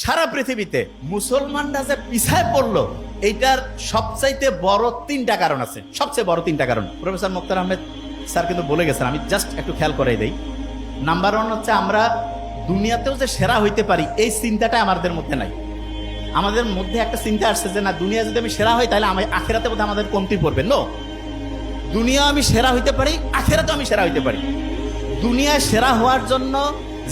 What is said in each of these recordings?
সারা পৃথিবীতে মুসলমানরা যে পিছায় পড়ল, এইটার সবচাইতে বড় তিনটা কারণ আছে। সবচেয়ে বড় তিনটা কারণ। প্রফেসর মুক্তার আহমেদ স্যার কিন্তু বলে গেছেন, আমি জাস্ট একটু খেয়াল করাই দেই। নাম্বার ওয়ান হচ্ছে আমরা দুনিয়াতেও যে সেরা হইতে পারি, এই চিন্তাটা আমাদের মধ্যে নাই। আমাদের মধ্যে একটা চিন্তা আসছে যে না দুনিয়া যদি আমি সেরা হই, তাহলে আমি আখেরাতে বোধহয় আমাদের কমতি পড়বে। নো দুনিয়া আমি সেরা হইতে পারি, আখেরাতেও আমি সেরা হইতে পারি। দুনিয়ায় সেরা হওয়ার জন্য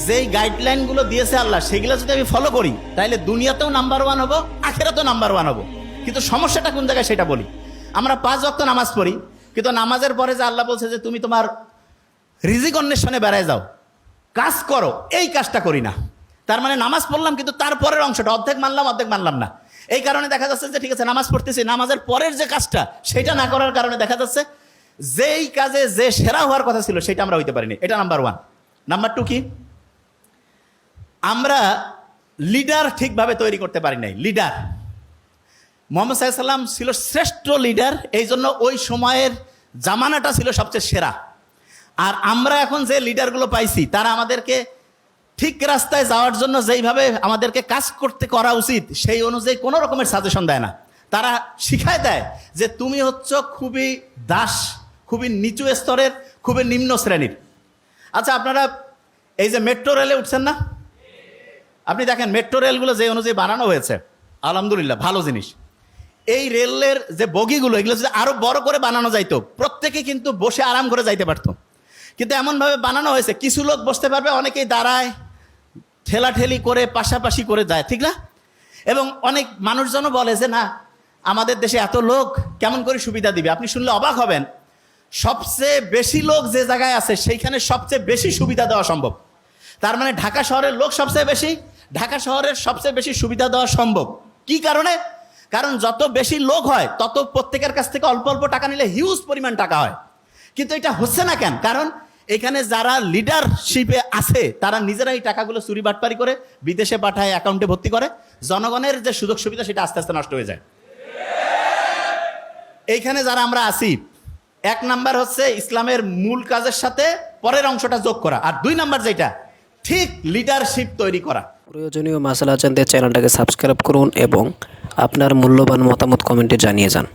যেই গাইডলাইনগুলো দিয়েছে আল্লাহ, সেগুলো যদি আমি ফলো করি, তাহলে দুনিয়াতেও নাম্বার ওয়ান হব, আখেরাতেও নাম্বার ওয়ান হব। কিন্তু সমস্যাটা কোন জায়গায় সেটা বলি। আমরা পাঁচ ওয়াক্ত নামাজ পড়ি, কিন্তু নামাজের পরে যে আল্লাহ বলছে যে তুমি তোমার রিজিক অন্বেষণে বেড়ায় যাও, কাজ করো, এই কাজটা করি না। তার মানে নামাজ পড়লাম, কিন্তু তারপরের অংশটা, অর্ধেক মানলাম অর্ধেক মানলাম না। এই কারণে দেখা যাচ্ছে যে ঠিক আছে, নামাজ পড়তেছি, নামাজের পরের যে কাজটা, সেটা না করার কারণে দেখা যাচ্ছে যেই কাজে যে সেরা হওয়ার কথা ছিল, সেটা আমরা হইতে পারিনি। এটা নাম্বার ওয়ান নাম্বার টু কি? আমরা লিডার ঠিকভাবে তৈরি করতে পারি নাই লিডার মোহাম্মদ সাল্লাম ছিল শ্রেষ্ঠ লিডার এই জন্য ওই সময়ের জামানাটা ছিল সবচেয়ে সেরা। আর আমরা এখন যে লিডারগুলো পাইছি, তারা আমাদেরকে ঠিক রাস্তায় যাওয়ার জন্য যেইভাবে আমাদেরকে কাজ করতে করা উচিত, সেই অনুযায়ী কোনো রকমের সাজেশন দেয় না। তারা শিখায় দেয় যে তুমি হচ্ছ খুবই দাস, খুবই নিচু স্তরের, খুবই নিম্ন শ্রেণির। আচ্ছা আপনারা এই যে মেট্রো রেলে উঠছেন না? আপনি দেখেন মেট্রো রেলগুলো যে অনুযায়ী বানানো হয়েছে, আলহামদুলিল্লাহ, ভালো জিনিস। এই রেলের যে বগিগুলো, এগুলো যদি আরও বড় করে বানানো যাইতো, প্রত্যেকে কিন্তু বসে আরাম করে যাইতে পারতো। কিন্তু এমনভাবে বানানো হয়েছে, কিছু লোক বসতে পারবে, অনেকেই দাঁড়ায়, ঠেলাঠেলি করে, পাশাপাশি করে যায়, ঠিক না? এবং অনেক মানুষজনও বলে যে, না, আমাদের দেশে এত লোক, কেমন করে সুবিধা দিবে? আপনি শুনলে অবাক হবেন। সবচেয়ে বেশি লোক যে জায়গায় আছে, সেইখানে সবচেয়ে বেশি সুবিধা দেওয়া সম্ভব। তার মানে ঢাকা শহরের লোক সবচেয়ে বেশি ঢাকা শহরের সবচেয়ে বেশি সুবিধা দেওয়া সম্ভব। কি কারণে? কারণ যত বেশি লোক হয়, তত প্রত্যেকের কাছ থেকে অল্প অল্প টাকা নিলে হিউজ পরিমাণ টাকা হয়। কিন্তু এটা হচ্ছে না কেন? কারণ এখানে যারা লিডারশিপে আছে, তারা নিজেরা এই টাকাগুলো চুরি বাটপারি করে বিদেশে পাঠায় অ্যাকাউন্টে ভর্তি করে। জনগণের যে সুযোগ সুবিধা, সেটা আস্তে আস্তে নষ্ট হয়ে যায়। এইখানে যারা আমরা আছি, এক নাম্বার হচ্ছে ইসলামের মূল কাজের সাথে পরের অংশটা যোগ করা। আর দুই নাম্বার যেটা, ঠিক লিডারশিপ তৈরি করা। প্রয়োজনীয় মাসালা জানতে চ্যানেলটাকে সাবস্ক্রাইব করুন এবং আপনার মূল্যবান মতামত কমেন্টে জানিয়ে যান।